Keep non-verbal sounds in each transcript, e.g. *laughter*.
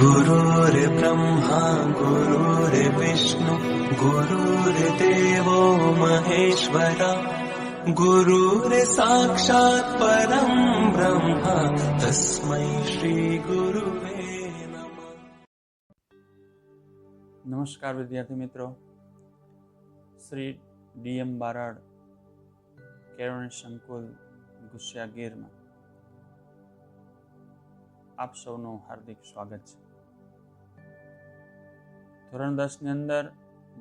गुरुर्ब्रह्मा गुरुर्विष्णु गुरुर्देवो महेश्वरा गुरुर्साक्षात् परम् ब्रह्म तस्मै श्रीगुरुवे नमः નમસ્કાર વિદ્યાર્થી મિત્રો શ્રી ડીએમ બારાડ કેળવણી સંકુલ ગુસ્યા ગીરમાં આપ સૌનું હાર્દિક સ્વાગત છે. ધોરણ દસની અંદર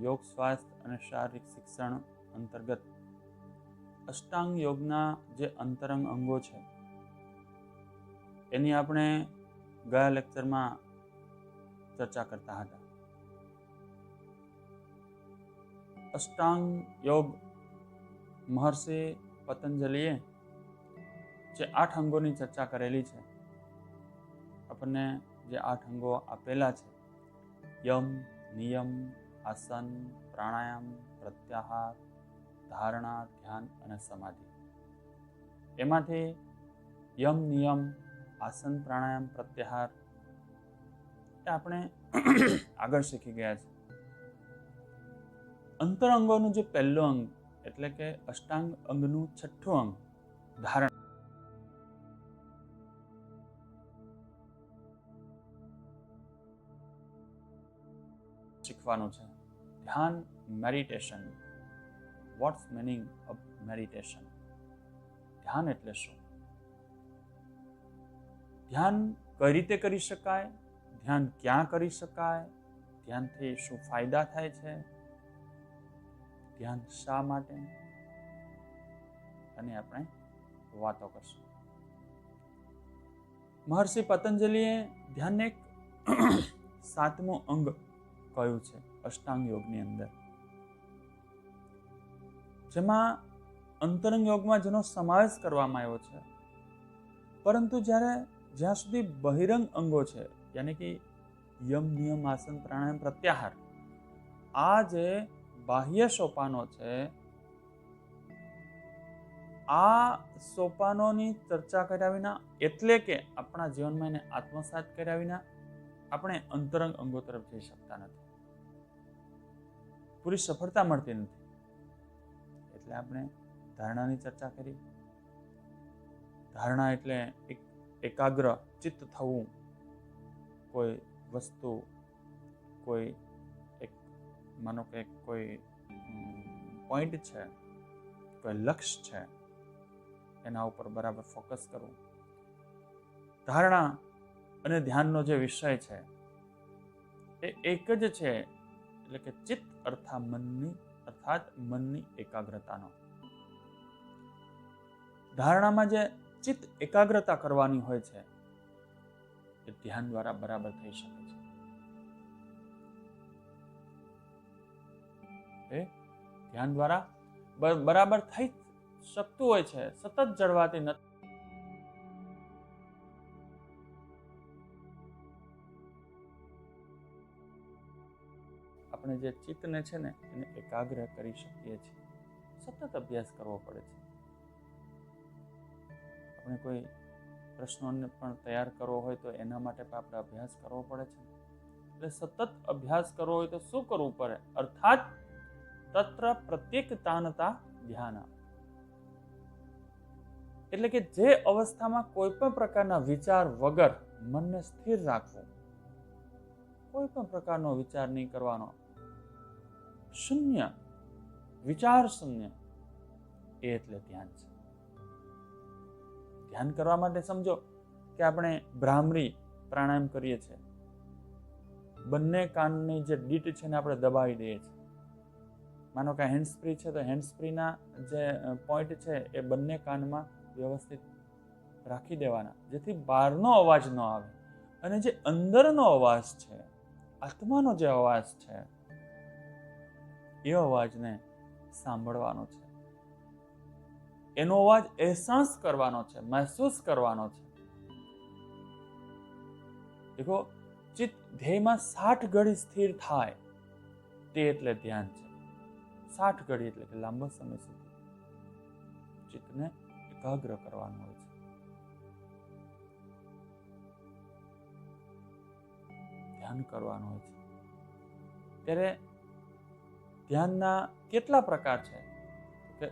યોગ, સ્વાસ્થ્ય અને શારીરિક શિક્ષણ અંતર્ગત અષ્ટાંગ યોગના જે અંતરંગ અંગો છે, એની આપણે ગયા લેક્ચરમાં ચર્ચા કરતા હતા. અષ્ટાંગ યોગ મહર્ષિ પતંજલિએ જે આઠ અંગોની ચર્ચા કરેલી છે આપણને જે આઠ અંગો આપેલા છે, યમ, નિયમ, આસન, પ્રાણાયામ, પ્રત્યાહાર, ધારણા, ધ્યાન અને સમાધિ. એમાંથી યમ, નિયમ, આસન, પ્રાણાયામ, પ્રત્યાહાર એ આપણે આગળ શીખી ગયા છે. અંતરંગોનું જે પહેલો અંગ, એટલે કે અષ્ટાંગ અંગનું છઠ્ઠું અંગ, ધારણ શીખવાનું છે. ધ્યાન meditation what's meaning of meditation ધ્યાન એટલે શું? ધ્યાન કઈ રીતે કરી શકાય? ધ્યાન ક્યાં કરી શકાય? ધ્યાનથી શું ફાયદા થાય છે? ધ્યાન શા માટે? અને આપણે વાતો કરશું. મહર્ષિ પતંજલિએ ધ્યાનને એક *clears throat* સાતમું અંગ કહ્યું છે? અષ્ટાંગ યોગની અંદર. જેમાં અંતરંગ યોગમાં જેનો સમાવેશ કરવામાં આવ્યો છે, પરંતુ જ્યારે જ્યાં સુધી બહિરંગ અંગો છે, યાની કે યમ, નિયમ, આસન, પ્રાણાયામ, પ્રત્યાહાર, આ જે બાહ્ય સોપાનો છે, આ સોપાનોની ચર્ચા કર્યા વિના, એટલે કે આપણા જીવનમાં એને આત્મસાત કર્યા વિના, આપણે અંતરંગ અંગો તરફ જઈ શકતા નથી. પૂરી સફળતા મળતી નથી. એટલે આપણે ધારણાની ચર્ચા કરી ધારણા એટલે એક એકાગ્ર ચિત્ત થવું. કોઈ વસ્તુ, કોઈ એક, માનો કે કોઈ પોઈન્ટ છે, કોઈ લક્ષ્ય છે, એના ઉપર બરાબર ફોકસ કરવું. ધારણા અને ધ્યાનનો જે વિષય છે, એ એક જ છે, એટલે કે ચિત્ત અર્થા મનની, અર્થાત મનની એકાગ્રતાનો. ધારણામાં જે ચિત્ત એકાગ્રતા કરવાની હોય છે, એ ધ્યાન દ્વારા બરાબર થઈ શકે છે. એ ધ્યાન દ્વારા બરાબર થઈ શકતું હોય છે. સતત જળવાતી નથી આપણે જે ચિત્તને છે ને, એને એકાગ્ર કરી શકીએ છીએ. સતત અભ્યાસ કરવો પડે છે. આપણે કોઈ પ્રશ્નોને પણ તૈયાર કરવો હોય તો એના માટે પણ આપણે અભ્યાસ કરવો પડે છે. એટલે સતત અભ્યાસ કરવો હોય તો શું કરવું પડે? અર્થાત તત્ર પ્રત્યેક તાનતા ધ્યાન એટલે કે જે અવસ્થામાં કોઈ પણ પ્રકારના વિચાર વગર મનને સ્થિર રાખવું. કોઈ પણ પ્રકારનો વિચાર નહીં કરવાનો. શૂન્ય. વિચાર શૂન્ય. એ એટલે ધ્યાન છે. ધ્યાન કરવા માટે સમજો કે આપણે ભ્રામરી પ્રાણાયામ કરીએ છીએ. બંને કાનની જે ડીટ છે ને આપણે દબાવી દઈએ છીએ. માનો કે હેન્ડ સ્પ્રી છે તો હેન્ડ સ્પ્રીના જે પોઈન્ટ છે એ બંને કાનમાં વ્યવસ્થિત રાખી દેવાના. જેથી બહારનો અવાજ ન આવે. અને જે અંદરનો અવાજ છે, આત્માનો જે અવાજ છે એ અવાજને સાંભળવાનો છે. એનો અવાજ અહેસાસ કરવાનો છે, મહેસૂસ કરવાનો છે. દેખો, ચિત્ત ધ્યેયમાં સાઠ ઘડી સ્થિર થાય તે એટલે ધ્યાન છે. સાઠ ઘડી એટલે કે લાંબો સમય સુધી ચિત્તને એકાગ્ર કરવાનું હોય છે. ધ્યાન કરવાનું હોય છે. ત્યારે ધ્યાનના કેટલા પ્રકાર છે? કે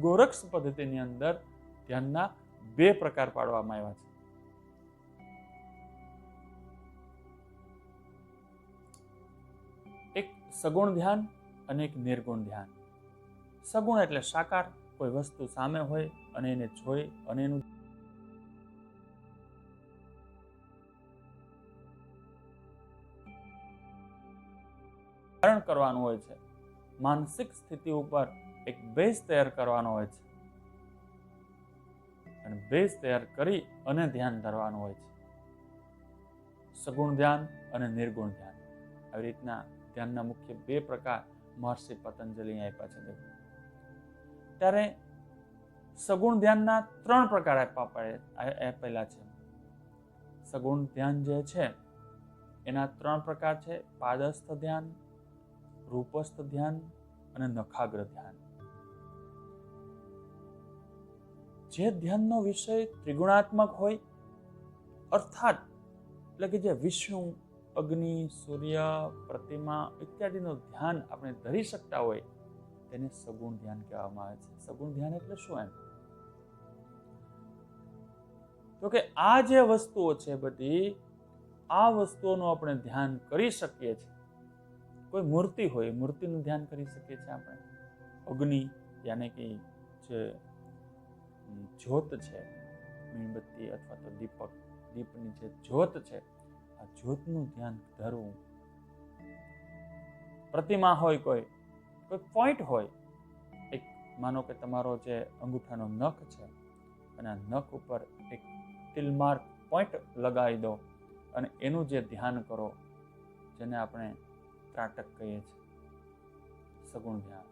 ગોરક્ષ પદ્ધતિની અંદર ધ્યાનના બે પ્રકાર પાડવામાં આવ્યા છે. એક સગુણ ધ્યાન અને એક નિર્ગુણ ધ્યાન. સગુણ એટલે સાકાર, કોઈ વસ્તુ સામે હોય અને એને જોઈ અને એનું ધારણ કરવાનું હોય છે. માનસિક સ્થિતિ ઉપર એક બેઝ તૈયાર કરવાનો હોય છે. અને બેઝ તૈયાર કરી અને ધ્યાન ધરવાનું હોય છે. સગુણ ધ્યાન અને નિર્ગુણ ધ્યાન. આવી રીતના ધ્યાનના મુખ્ય બે પ્રકાર મહર્ષિ પતંજલિ આપ્યા છે ત્યારે સગુણ ધ્યાનના ત્રણ પ્રકાર આપવા પડે આપેલા છે. સગુણ ધ્યાન જે છે, એના ત્રણ પ્રકાર છે. પાદસ્થ ધ્યાન રૂપસ્થ ધ્યાન અને નખાગ્ર ધ્યાન. જે ધ્યાનનો વિષય ત્રિગુણાત્મક હોય, અર્થાત એટલે કે જે વિષ્ણુ, અગ્નિ, સૂર્ય, પ્રતિમા ઇત્યાદિનું ધ્યાન આપણે ધરી શકતા હોય, તેને સગુણ ધ્યાન કહેવામાં આવે છે. સગુણ ધ્યાન એટલે શું એમ? તો કે આ જે વસ્તુઓ છે બધી, આ વસ્તુઓનું આપણે ધ્યાન કરી શકીએ છીએ. કોઈ મૂર્તિ હોય મૂર્તિનું ધ્યાન કરી શકીએ છીએ આપણે. અગ્નિ યાને કે જે જ્યોત છે, મીણબત્તી અથવા તો દીપક, દીપની જે જ્યોત છે, આ જ્યોતનું ધ્યાન ધરવું. પ્રતિમા હોય કોઈ કોઈ પોઈન્ટ હોય, એક માનો કે તમારો જે અંગૂઠાનો નખ છે, અને આ નખ ઉપર એક તિલમાર્ક પોઈન્ટ લગાવી દો અને એનું જે ધ્યાન કરો, જેને આપણે ત્રાટક કહીએ છીએ. સગુણ ધ્યાન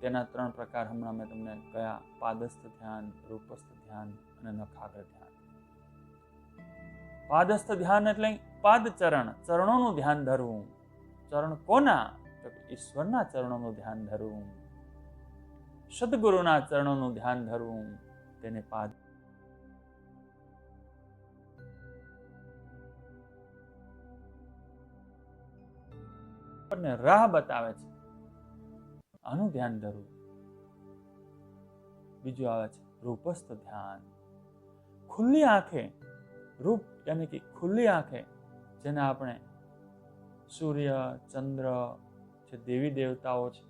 તેના ત્રણ પ્રકાર હમણાં મેં તમને કયા? પાદસ્થ ધ્યાન, રૂપસ્થ ધ્યાન અને નખાગ્ર ધ્યાન. પાદસ્થ ધ્યાન એટલે પાદ ચરણ ચરણોનું ધ્યાન ધરવું. ચરણ કોના? તો ઈશ્વરના ચરણોનું ધ્યાન ધરવું. સદગુરુના ચરણોનું ધ્યાન ધરવું. તેને પાદ આપણને રાહ બતાવે છે. આનું ધ્યાન ધરવું બીજું આવે છે રૂપસ્થ ધ્યાન. ખુલ્લી આંખે, રૂપ યાની કે ખુલ્લી આંખે, જેને આપણે સૂર્ય, ચંદ્ર, જે દેવી દેવતાઓ છે,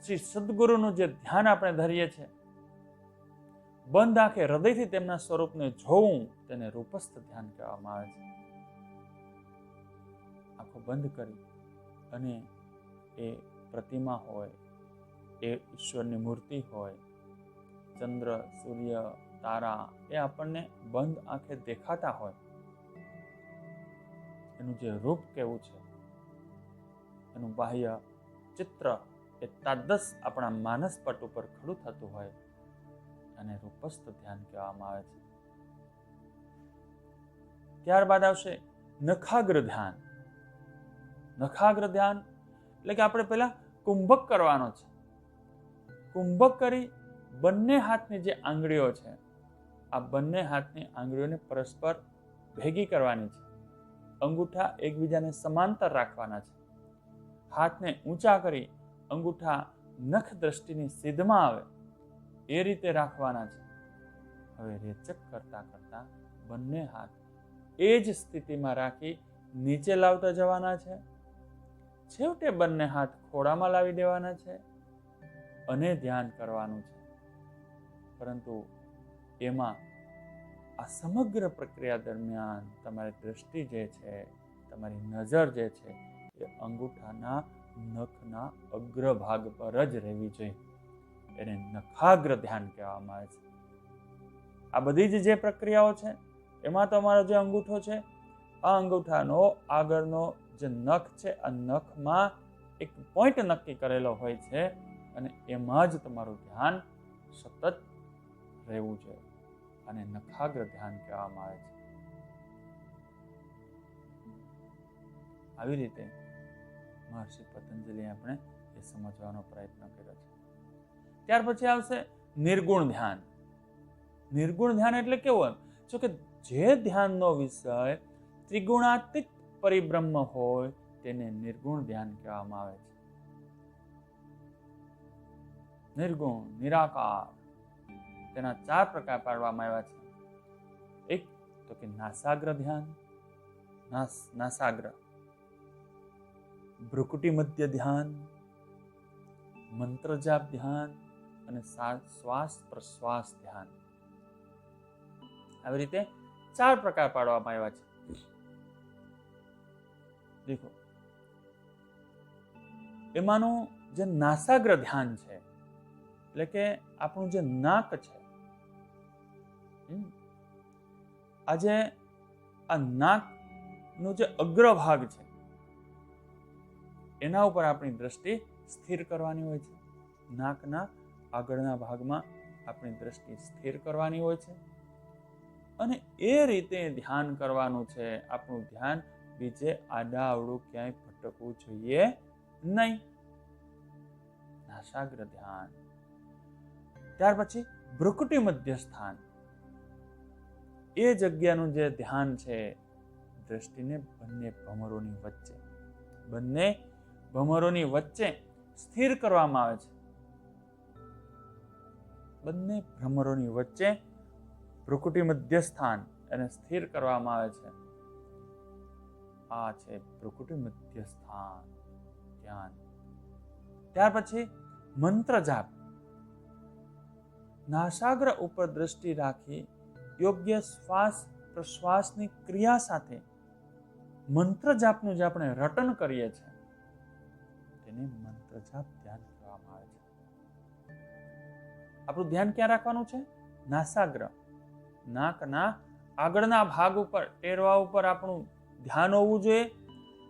શ્રી સદગુરુનું જે ધ્યાન આપણે ધરીએ છીએ બંધ આંખે હૃદયથી તેમના સ્વરૂપને જોવું તેને રૂપસ્થ ધ્યાન કહેવામાં આવે છે. આંખો બંધ કરી અને એ પ્રતિમા હોય, એ ઈશ્વરની મૂર્તિ હોય, ચંદ્ર, સૂર્ય, તારા, એ આપણને બંધ આંખે દેખાતા હોય. એનું જે રૂપ કેવું છે? એનું બાહ્ય ચિત્ર એ તાદસ આપણા માનસ પટ ઉપર ખડું થતું હોય અને રૂપસ્થ ધ્યાન કહેવામાં આવે છે. ત્યારબાદ આવશે નખાગ્ર ધ્યાન. નખાગ્ર ધ્યાન એટલે કે આપણે પહેલાં કુંભક કરવાનો છે. કુંભક કરી બંને હાથની જે આંગળીઓ છે, આ બંને હાથની આંગળીઓને પરસ્પર ભેગી કરવાની છે. અંગૂઠા એકબીજાને સમાંતર રાખવાના છે. હાથને ઊંચા કરી અંગૂઠા નખ દ્રષ્ટિની સીધમાં આવે, એ રીતે રાખવાના છે. હવે રેચક કરતા કરતા બંને હાથ એ જ સ્થિતિમાં રાખી નીચે લાવતા જવાના છે છેવટે બંને હાથ ખોળામાં લાવી દેવાના છે અને ધ્યાન કરવાનું છે. પરંતુ એમાં આ સમગ્ર પ્રક્રિયા દરમિયાન તમારી દ્રષ્ટિ જે છે, તમારી નજર જે છે, એ અંગૂઠાના નખના અગ્રભાગ પર જ રહેવી જોઈએ. એને નખાગ્ર ધ્યાન કહેવામાં આવે છે. આ બધી જ જે પ્રક્રિયાઓ છે, એમાં તમારો જે અંગૂઠો છે, આ અંગૂઠાનો આગળનો જે નખ છે, આ નખમાં એક પોઈન્ટ નક્કી કરેલો હોય છે અને એમાં જ તમારું ધ્યાન સતત રહેવું જોઈએ અને નખાગ્ર ધ્યાન કહેવામાં આવે છે. આવી રીતે મહર્ષિ પતંજલિ આપણે એ સમજવાનો પ્રયત્ન કર્યો છે. ત્યાર પછી આવશે નિર્ગુણ ધ્યાન. નિર્ગુણ ધ્યાન એટલે કેવું જો કે જે ધ્યાનનો વિષય ત્રિગુણાતીત પરિબ્રહ્મ હોય તેને નિર્ગુણ ધ્યાન કહેવામાં આવે છે. નિર્ગુણ, નિરાકાર, તેના ચાર પ્રકાર પાડવામાં આવ્યા છે. એક તો કે નાસાગ્ર ધ્યાન, નાસ, નાસાગ્ર. ભ્રુકુટી મધ્ય ધ્યાન, મંત્રજાપ ધ્યાન અને શ્વાસ પ્રશ્વાસ ધ્યાન. આવી રીતે ચાર પ્રકાર પાડવામાં આવ્યા છે. દેખો. એમાંનું જે નાસાગ્ર ધ્યાન છે, એટલે કે આપણું જે નાક છે આજે આ નાકનો જે અગ્રભાગ છે, એના ઉપર આપણી દ્રષ્ટિ સ્થિર કરવાની હોય છે. નાકના આગળના ભાગમાં આપણી દ્રષ્ટિ સ્થિર કરવાની હોય છે. અને એ રીતે ધ્યાન કરવાનું છે, આપણું ધ્યાન બીજે આડાઅવળું ક્યાંય ભટકવું જોઈએ નહીં. નાસાગ્ર ધ્યાન. ત્યાર પછી ભ્રુકુટી મધ્ય સ્થાન એ જગ્યાનું જે ધ્યાન છે, દ્રષ્ટિને બંને ભમરોની વચ્ચે. બંને ભમરોની વચ્ચે સ્થિર કરવામાં આવે છે. બંને ભ્રમરોની વચ્ચે ભ્રુકુટી મધ્ય સ્થાન એને સ્થિર કરવામાં આવે છે. આ છે, પ્રકૃતિ મધ્ય સ્થાન ધ્યાન. ત્યાર પછી મંત્ર જાપ. નાસાગ્ર ઉપર દ્રષ્ટિ રાખી યોગ્ય શ્વાસ પ્રશ્વાસની ક્રિયા સાથે મંત્ર જાપનું જે આપણે રટન કરીએ છીએ તેને મંત્ર જાપ ધ્યાન કહેવામાં આવે છે. આપણું ધ્યાન ક્યાં રાખવાનું છે? નાસાગ્ર. નાકના આગળના ભાગ ઉપર, ટેરવા ઉપર આપણું ધ્યાન હોવું જોઈએ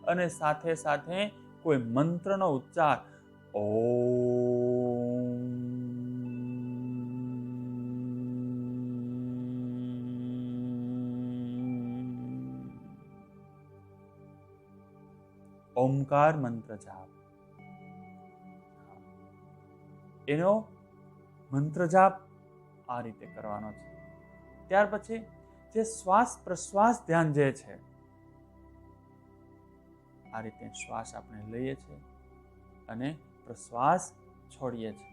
અને સાથે સાથે કોઈ મંત્રનો ઉચ્ચાર ઓ ઓમકાર મંત્ર જાપ. એનો મંત્ર જાપ આ રીતે કરવાનો છે. ત્યાર પછી જે શ્વાસ પ્રશ્વાસ ધ્યાન જે છે આ રીતે શ્વાસ આપણે લઈએ છીએ અને પ્રશ્વાસ છોડીએ છીએ.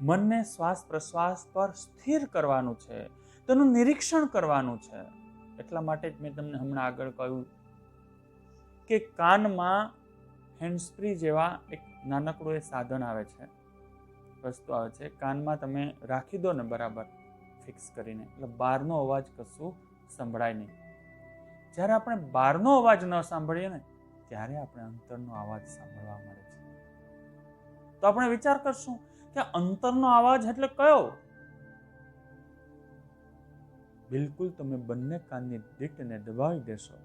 મનને શ્વાસ પ્રશ્વાસ પર સ્થિર કરવાનું છે, તેનું નિરીક્ષણ કરવાનું છે. એટલા માટે જ મેં તમને હમણાં આગળ કહ્યું કે કાનમાં હેન્ડસ્પ્રી જેવા એક નાનકડું એ સાધન આવે છે. વસ્તુ આવે છે, કાનમાં તમે રાખી દો ને બરાબર ફિક્સ કરીને. એટલે બહારનો અવાજ કશું સંભળાય નહીં. જ્યારે આપણે બહારનો અવાજ ન સાંભળીએ ને, ત્યારે આપણે અંતરનો અવાજ સાંભળવા મળે છે. તો આપણે વિચાર કરશું કે અંતરનો અવાજ એટલે કયો? બિલકુલ તમે બંને કાનની દીટને દબાવી દેશો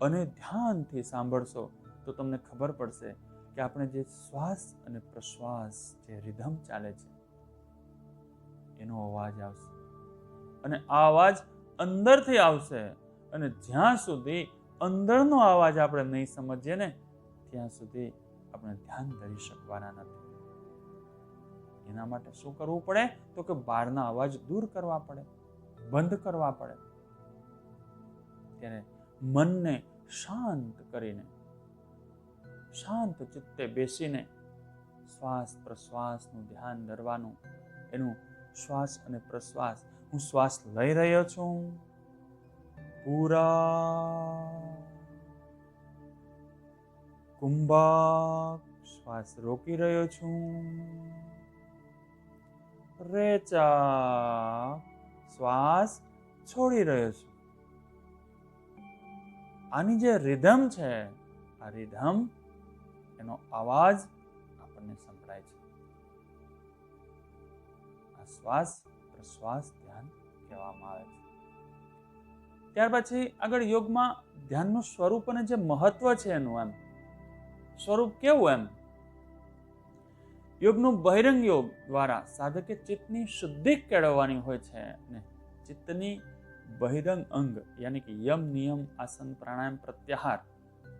અને ધ્યાનથી સાંભળશો તો તમને ખબર પડશે કે આપણે જે શ્વાસ અને પ્રશ્વાસ જે રિધમ ચાલે છે, એનો અવાજ આવશે. અને આ અવાજ અંદરથી આવશે. અને જ્યાં સુધી અંદરનો અવાજ આપણે નહીં સમજીએ ને, ત્યાં સુધી આપણે ધ્યાન ધરી શકવાના નથી. એના માટે શું કરવું પડે? તો કે બહારના અવાજ દૂર કરવા પડે, બંધ કરવા પડે. ત્યારે મનને શાંત કરીને, શાંત ચિત્તે બેસીને શ્વાસ પ્રશ્વાસનું ધ્યાન ધરવાનું, એનું શ્વાસ અને પ્રશ્વાસ, હું શ્વાસ લઈ રહ્યો છું. પૂરા કુંભા શ્વાસ રોકી રહ્યો છું રેચા શ્વાસ છોડી રહ્યો છું આની જે રિધમ છે આ રિધમ એનો અવાજ આપણને સંભળાય છે આ શ્વાસ પ્રશ્વાસ ધ્યાન કહેવામાં આવે છે ત્યાર પછી આગળ યોગમાં ધ્યાનનું સ્વરૂપ અને જે મહત્વ છે એનું એમ. સ્વરૂપ કેવું એમ? યોગનું બહિરંગ યોગ દ્વારા સાધકે ચિત્તની શુદ્ધિ કેળવવાની હોય છે અને ચિત્તની બહિરંગ અંગ, યાની કે યમ, નિયમ, આસન, પ્રાણાયામ, પ્રત્યાહાર,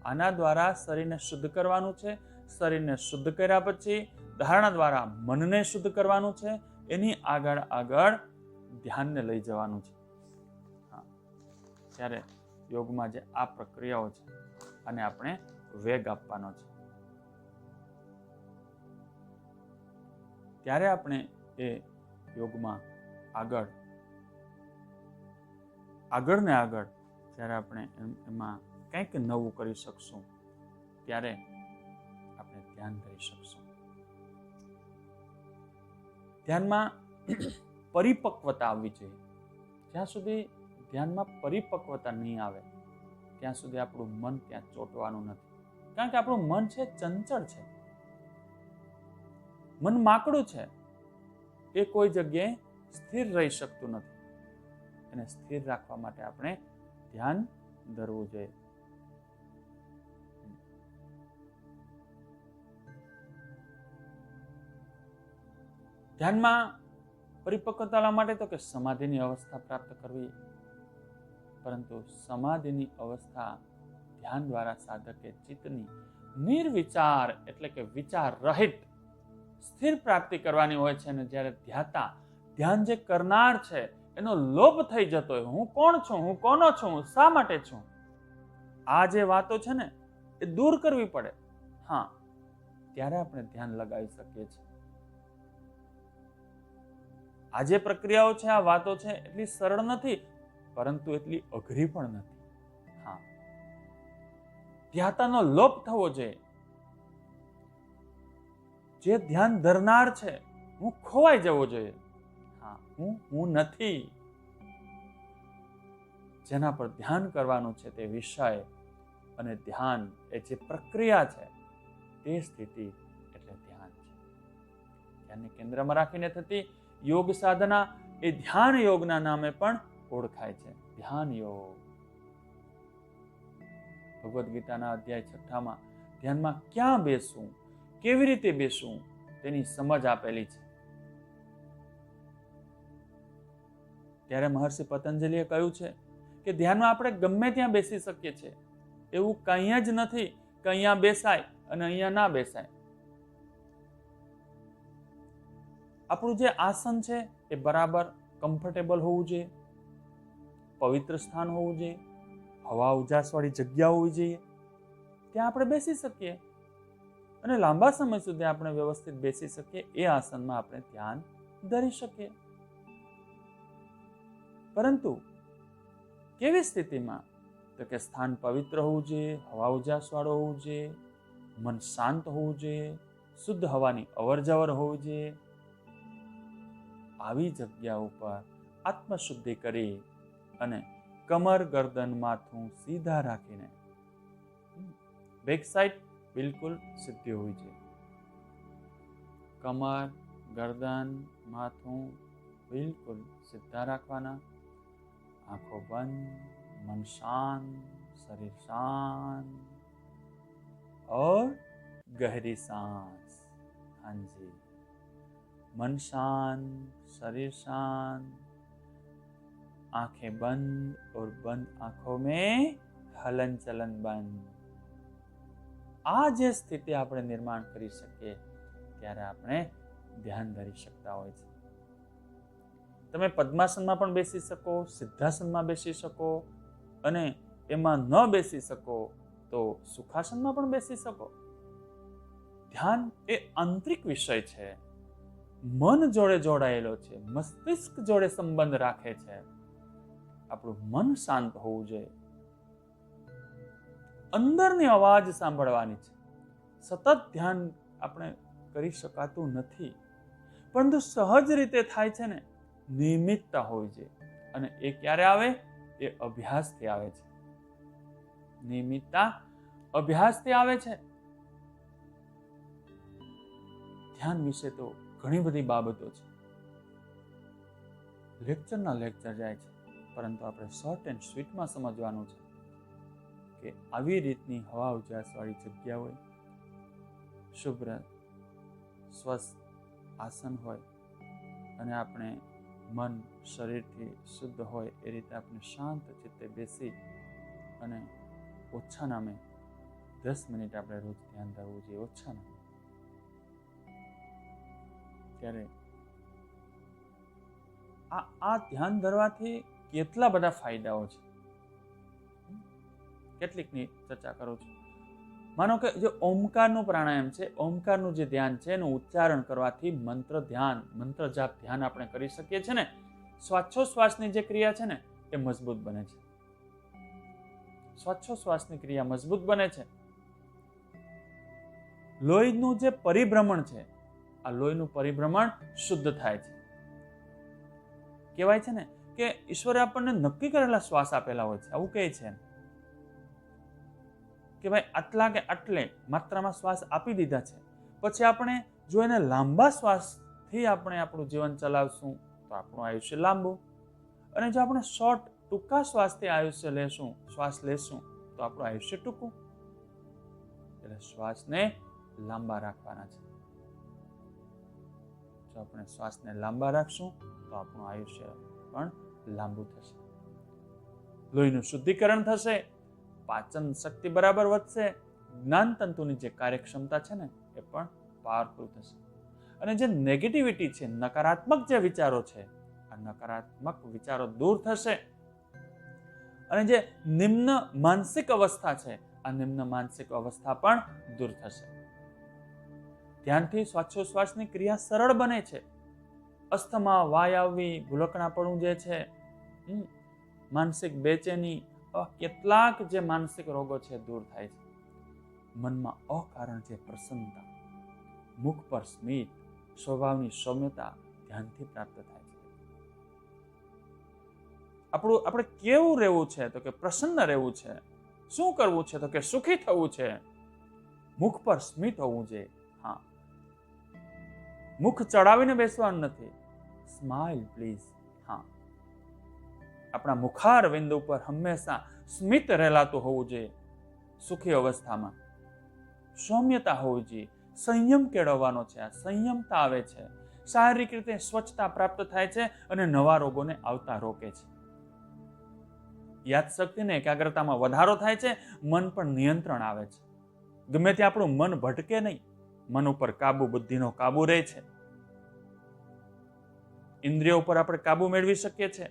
આના દ્વારા શરીરને શુદ્ધ કરવાનું છે, શરીરને શુદ્ધ કર્યા પછી ધારણા દ્વારા મનને શુદ્ધ કરવાનું છે, એની આગળ આગળ ધ્યાનને લઈ જવાનું છે. ત્યારે યોગમાં જે આ પ્રક્રિયાઓ છે અને આપણે વેગ આપવાનો છે. ત્યારે આપણે એ યોગમાં આગળ આગળ ને આગળ જ્યારે આપણે એમાં કંઈક નવું કરી શકશું, ત્યારે આપણે ધ્યાન કરી શકશું. ધ્યાનમાં પરિપક્વતા આવવી જોઈએ. જ્યાં સુધી ધ્યાનમાં પરિપક્વતા નહીં આવે, ત્યાં સુધી આપણું મન ત્યાં ચોંટવાનું નથી. કારણ કે આપણું મન છે, ચંચળ છે. મન માકડું છે. એ કોઈ જગ્યાએ સ્થિર રહી શકતું નથી. એને સ્થિર રાખવા માટે આપણે ધ્યાન ધરવું જોઈએ. ધ્યાનમાં પરિપક્વતા માટે તો કે સમાધિની અવસ્થા પ્રાપ્ત કરવી. પરંતુ સમાધિની અવસ્થા ધ્યાન દ્વારા સાધકે ચિત્તની નિર્વિચાર એટલે કે વિચાર રહિત સ્થિર પ્રાપ્તિ કરવાની હોય છે અને જ્યારે ધ્યાતા ધ્યાન જે કરનાર છે, એનો લોભ થઈ જતો હોય. હું કોણ છું? હું કોનો છું? શા માટે છું? આ જે વાતો છે ને, એ દૂર કરવી પડે. હા, ત્યારે આપણે ધ્યાન લગાવી શકીએ છીએ. આ જે પ્રક્રિયાઓ છે, આ વાતો છે, એટલી સરળ નથી પરંતુ એટલી અઘરી પણ નથી. હા. ધ્યાતાનો લોપ થવો જોઈએ. જે ધ્યાન ધરનાર છે, હું ખોવાઈ જવો જોઈએ. હા, હું હું નથી. જેના પર ધ્યાન કરવાનું છે તે વિષય અને ધ્યાન એ જે પ્રક્રિયા છે, તે સ્થિતિ એટલે ધ્યાન છે. ધ્યાનને કેન્દ્રમાં રાખીને થતી યોગ સાધના એ ધ્યાન યોગના નામે પણ ઓળખાય છે. ધ્યાન યોગ ભગવદ્ ગીતાના અધ્યાય છઠ્ઠામાં ધ્યાનમાં ક્યાં બેસવું કેવી રીતે બેસવું તેની સમજ આપેલી છે. ત્યારે મહર્ષિ પતંજલિએ કહ્યું છે કે ધ્યાનમાં આપણે ગમે ત્યાં બેસી શકીએ છીએ. એવું કંઈ જ નથી કે અહીંયા બેસાય અને અહીંયા ના બેસાય. આપણું જે આસન છે એ બરાબર કમ્ફર્ટેબલ હોવું જોઈએ. પવિત્ર સ્થાન હોવું જોઈએ, હવા ઉજાસવાળી જગ્યા હોવી જોઈએ. ત્યાં આપણે બેસી શકીએ. અને લાંબા સમય સુધી આપણે વ્યવસ્થિત બેસી શકીએ એ આસનમાં આપણે ધ્યાન ધરી શકીએ. પરંતુ કેવી સ્થિતિમાં? તો કે સ્થાન પવિત્ર હોવું જોઈએ, હવા ઉજાસવાળો હોવું જોઈએ, મન શાંત હોવું જોઈએ, શુદ્ધ હવાની અવર જવર હોવી જોઈએ. આવી જગ્યા ઉપર આત્મશુદ્ધિ કરી અને કમર ગરદન માથું સીધા રાખીને બેક સાઈડ બિલકુલ સીધી હોવી જોઈએ કમર ગરદન માથું બિલકુલ સીધા રાખવાના આંખો બંધ मन शांत शरीर शांत और गहरी सांस हाँ जी मन शांत शरीर शांत आंखें बंद और बंद आंखों में हलन चलन બંધ આ જે સ્થિતિ આપણે નિર્માણ કરી શકીએ ત્યારે આપણે ધ્યાન ધરી શકતા હોય છે તમે પદ્માસનમાં પણ બેસી શકો સિદ્ધાસનમાં બેસી શકો અને એમાં ન બેસી શકો તો સુખાસનમાં પણ બેસી શકો ધ્યાન એ આંતરિક વિષય છે મન જોડે જોડાયેલો છે મસ્તિષ્ક જોડે સંબંધ રાખે છે આપણું મન શાંત હોવું જોઈએ. અંદરની અવાજ સાંભળવાની છે. સતત ધ્યાન આપણે કરી શકાતું નથી. પરંતુ સહજ રીતે થાય છે ને, નિયમિતતા હોવી જોઈએ. અને એ ક્યારે આવે? એ અભ્યાસથી આવે છે. નિયમિતતા અભ્યાસથી આવે છે. ધ્યાન વિશે તો ઘણી બધી બાબતો છે. લેક્ચરના લેક્ચર જાય છે. પરંતુ આપણે શોર્ટ એન્ડ સ્વીટમાં સમજવાનું છે કે આવી રીતની હવા ઉજાસવાળી જગ્યા હોય, શુભ્ર, સ્વસ્થ આસન હોય અને આપણે મન, શરીરથી શુદ્ધ હોય એ રીતે આપણે શાંત ચિત્તે બેસી અને ઓછા નામે દસ મિનિટ આપણે રોજ ધ્યાન ધરવું જોઈએ, ઓછા નામે. ત્યારે આ આ ધ્યાન ધરવાથી કેટલા બધા ફાયદાઓ છે? કેટલીકની ચર્ચા કરું છું. માનો કે જે ઓમકારનું પ્રાણાયામ છે, ઓમકારનું જે ધ્યાન છે, એનું ઉચ્ચારણ કરવાથી મંત્ર ધ્યાન, મંત્ર જાપ ધ્યાન આપણે કરી શકીએ છીએ ને? શ્વાસોશ્વાસની જે ક્રિયા છે ને, એ મજબૂત બને છે. શ્વાસોશ્વાસની ક્રિયા મજબૂત બને છે. લોહીનું જે પરિભ્રમણ છે, આ લોહીનું પરિભ્રમણ શુદ્ધ થાય છે. કહેવાય છે ને કે ઈશ્વરે આપણને નક્કી કરેલા શ્વાસ આપેલા હોય છે. આવું કહે છે કે ભાઈ, આટલા કે આટલે માત્રામાં શ્વાસ આપી દીધા છે. પછી આપણે જો એને લાંબા શ્વાસથી આપણે આપણું જીવન ચલાવશું, તો આપણું આયુષ્ય લાંબુ. અને જો આપણે શોર્ટ ટૂંકા શ્વાસથી આયુષ્ય લેશું, શ્વાસ લેશું, તો આપણું આયુષ્ય ટૂંકું. એટલે શ્વાસને લાંબા રાખવાના છે. જો આપણે શ્વાસને લાંબા રાખશું, તો આપણું આયુષ્ય પણ લાંબુ થશે. લોહીનું શુદ્ધિકરણ થશે, પાચન શક્તિ બરાબર વધશે, જ્ઞાન તંતુની જે કાર્યક્ષમતા છે ને, એ પણ પાવરફુલ થશે. અને જે નેગેટિવિટી છે, નકારાત્મક જે વિચારો છે, આ નકારાત્મક વિચારો દૂર થશે. અને જે નિમ્ન માનસિક અવસ્થા છે, આ નિમ્ન માનસિક અવસ્થા પણ દૂર થશે. ધ્યાનથી શ્વાસોશ્વાસની ક્રિયા સરળ બને છે. અસ્થમા વાય આવવી, ભૂલકણાપણું જે છે માનસિક બેચેની આવા કેટલાક જે માનસિક રોગો છે દૂર થાય છે. મનમાં અકારણ જે પ્રસન્નતા, મુખ પર સ્મિત, સ્વભાવની સૌમ્યતા ધ્યાનથી પ્રાપ્ત થાય છે. આપણું, આપણે કેવું રહેવું છે તો કે પ્રસન્ન રહેવું છે? શું કરવું છે તો કે સુખી થવું છે? મુખ પર સ્મિત હોવું જોઈએ, હા. મુખ ચડાવીને બેસવાનું નથી. સ્માઇલ પ્લીઝ હા. આપણા મુખાર વિંદુ પર હંમેશા સ્મિત રહેલાતું હોવું જોઈએ. સુખી અવસ્થામાં. સૌમ્યતા હોવી જોઈએ. સંયમ કેળવવાનો છે. આ સંયમતા આવે છે. શારીરિક રીતે સ્વચ્છતા પ્રાપ્ત થાય છે અને નવા રોગોને આવતા રોકે છે. યાદશક્તિને એકાગ્રતામાં વધારો થાય છે. મન પર નિયંત્રણ આવે છે. ગમે ત્યાં આપણું મન ભટકે નહીં, મન ઉપર કાબુ બુદ્ધિનો કાબુ રહે છે. ઇન્દ્રિયો ઉપર આપણે કાબુ મેળવી શકીએ છીએ.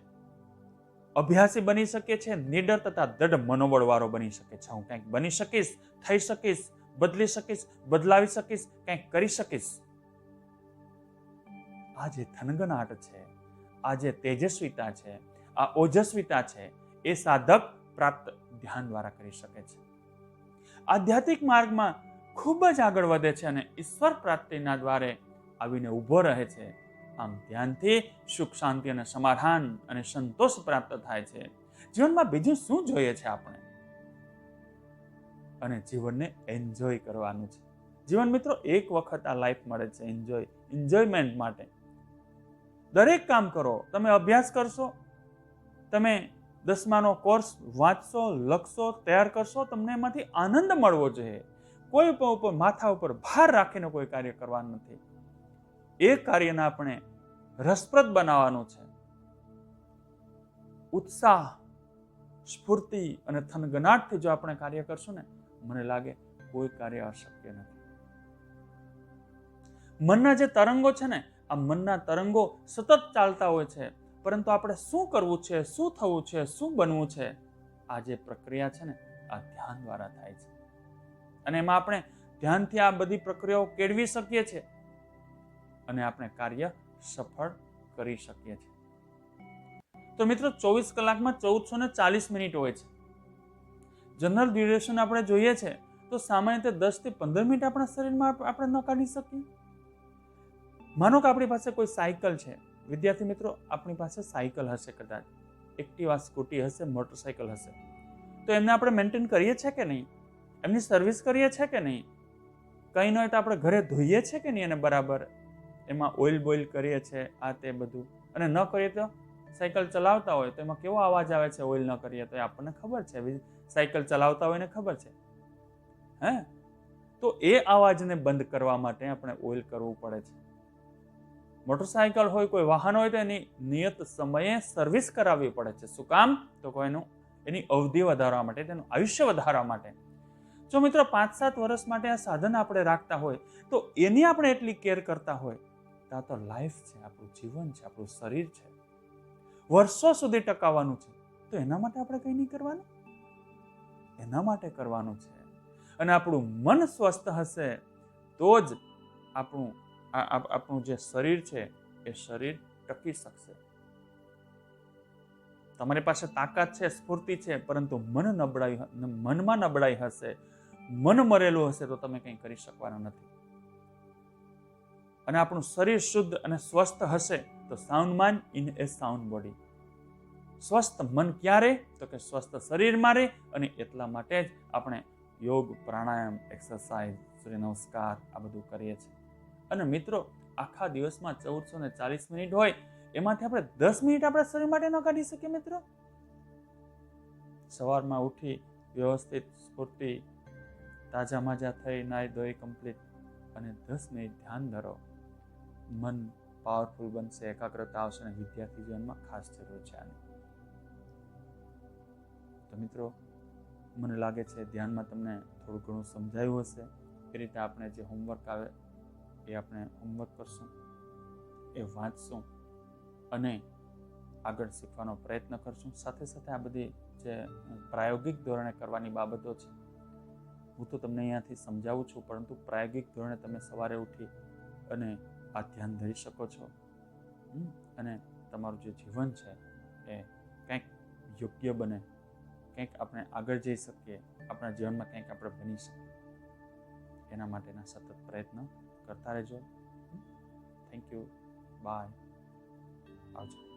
અભ્યાસી બની શકીએ છીએ નિડર તથા દઢ મનોબળવાળો બની શકે છે. હું કંઈક બની શકીશ, થઈ શકીશ, બદલી શકીશ, બદલાવી શકીશ, કંઈક કરી શકીશ. આ જે થનગનાટ છે, આ જે તેજસ્વીતા છે, આ ઓજસ્વીતા છે, એ સાધક પ્રાપ્ત ધ્યાન દ્વારા કરી શકે છે. આધ્યાત્મિક માર્ગમાં ખૂબ જ આગળ વધે છે અને ઈશ્વર પ્રાપ્તિના દ્વારે આવીને ઊભો રહે છે. આમ ધ્યાનથી સુખ, શાંતિ અને સમાધાન અને સંતોષ પ્રાપ્ત થાય છે. જીવનમાં બીજું શું જોઈએ છે આપણે? અને જીવનને એન્જોય કરવાનું છે. જીવન મિત્રો, એક વખત આ લાઈફ મળે છે એન્જોય એન્જોયમેન્ટ માટે. દરેક કામ કરો, તમે અભ્યાસ કરશો, તમે દસમાનો કોર્સ વાંચશો, લખશો, તૈયાર કરશો, તમને એમાંથી આનંદ મળવો જોઈએ. કોઈ ઉપર માથા ઉપર ભાર રાખીને કોઈ કાર્ય કરવાનું નથી. એ કાર્યને આપણે રસપ્રદ બનાવવાનું છે. ઉત્સાહ, સ્ફૂર્તિ અને થનગનાટથી જો આપણે કાર્ય કરશું ને, મને લાગે કોઈ કાર્ય અશક્ય નથી. મનના જે તરંગો છે ને, આ મનના તરંગો સતત ચાલતા હોય છે. પરંતુ આપણે શું કરવું છે, શું થવું છે, શું બનવું છે, આ જે પ્રક્રિયા છે ને, આ ધ્યાન દ્વારા થાય છે. અને એમાં આપણે ધ્યાનથી આ બધી પ્રક્રિયાઓ કેળવી શકીએ છીએ. અને આપણે કાર્ય સફળ કરી શકીએ છીએ. તો મિત્રો, ચોવીસ કલાકમાં ચૌદસો ને ચાલીસ મિનિટ હોય છે. જનરલ ડ્યુરેશન આપણે જોઈએ છે, તો સામાન્ય રીતે દસથી પંદર મિનિટ આપણા શરીરમાં આપણે ન કાઢી શકીએ. માનો કે આપણી પાસે કોઈ સાયકલ છે. વિદ્યાર્થી મિત્રો, આપણી પાસે સાયકલ હશે કદાચ. એક્ટિવા સ્કૂટી હશે, મોટરસાયકલ હશે. તો એમને આપણે મેન્ટેન કરીએ છીએ કે નહીં? એમની સર્વિસ કરીએ છીએ કે નહીં? કંઈ ન હોય તો આપણે ઘરે ધોઈએ છીએ કે નહીં એને બરાબર? એમાં ઓઇલ બોઇલ કરીએ છીએ આ તે બધું. અને ન કરીએ તો સાયકલ ચલાવતા હોય તો એમાં કેવો અવાજ આવે છે ઓઇલ ન કરીએ તો એ આપણને ખબર છે. સાયકલ ચલાવતા હોય ને ખબર છે. હે? તો એ અવાજને બંધ કરવા માટે આપણે ઓઇલ કરવું પડે છે. મોટરસાયકલ હોય, કોઈ વાહન હોય તો એની નિયત સમયે સર્વિસ કરાવવી પડે છે. શું કામ? તો કોઈનું એની અવધિ વધારવા માટે, તેનું આયુષ્ય વધારવા માટે. જો મિત્રો, પાંચ સાત વર્ષ માટે આ સાધન આપણે રાખતા હોય, તો એની આપણે એટલી કેર કરતા હોય આ તો લાઈફ છે, આપણું જીવન છે, આપણું શરીર છે. વર્ષો સુધી ટકાવવાનું છે. તો એના માટે આપણે કંઈ નહીં કરવાનું? એના માટે કરવાનું છે. અને આપણું મન સ્વસ્થ હશે, તો જ આપણું આપણું જે શરીર છે, એ શરીર ટકી શકશે. તમારી પાસે તાકાત છે, સ્ફૂર્તિ છે, પરંતુ મન નબળાઈ, મનમાં નબળાઈ હશે, મન મરેલું હશે, તો તમે કંઈ કરી શકવાના નથી. અને આપણું શરીર શુદ્ધ અને સ્વસ્થ હશે તો sound mind in a sound body સ્વસ્થ મન ક્યારે? તો કે સ્વસ્થ શરીરમાં રહે અને એટલા માટે જ આપણે યોગ, પ્રાણાયામ એક્સરસાઇઝ સૂર્ય નમસ્કાર, આ બધું કરીએ છીએ. અને મિત્રો, આખા દિવસમાં ચૌદસો ને ચાલીસ મિનિટ હોય, એમાંથી આપણે દસ મિનિટ આપણા શરીર માટે ન કાઢી શકીએ મિત્રો? સવારમાં ઉઠી, વ્યવસ્થિત સ્ફૂર્તિ, તાજા માજા થઈ નાઈ ધોઈ કમ્પ્લીટ અને દસ મિનિટ ધ્યાન ધરો. મન પાવરફુલ બનશે, એકાગ્રતા આવશે અને વિદ્યાર્થી જીવનમાં ખાસ જરૂર છે આની. તો મિત્રો, મને લાગે છે ધ્યાનમાં તમને થોડું ઘણું સમજાયું હશે. એ રીતે આપણે જે હોમવર્ક આવે, એ આપણે હોમવર્ક કરશું, એ વાંચશું અને આગળ શીખવાનો પ્રયત્ન કરશું. સાથે સાથે આ બધી જે પ્રાયોગિક ધોરણે કરવાની બાબતો છે, હું તો તમને અહીંયાથી સમજાવું છું, પરંતુ પ્રાયોગિક ધોરણે તમે સવારે ઉઠી અને આ ધ્યાન ધરી શકો છો. અને તમારું જે જીવન છે એ કંઈક યોગ્ય બને. કંઈક આપણે આગળ જઈ શકીએ. આપણા જીવનમાં કંઈક આપણે બની શકીએ. એના માટેના સતત પ્રયત્ન કરતા રહેજો. થેન્ક યુ બાય આવજો.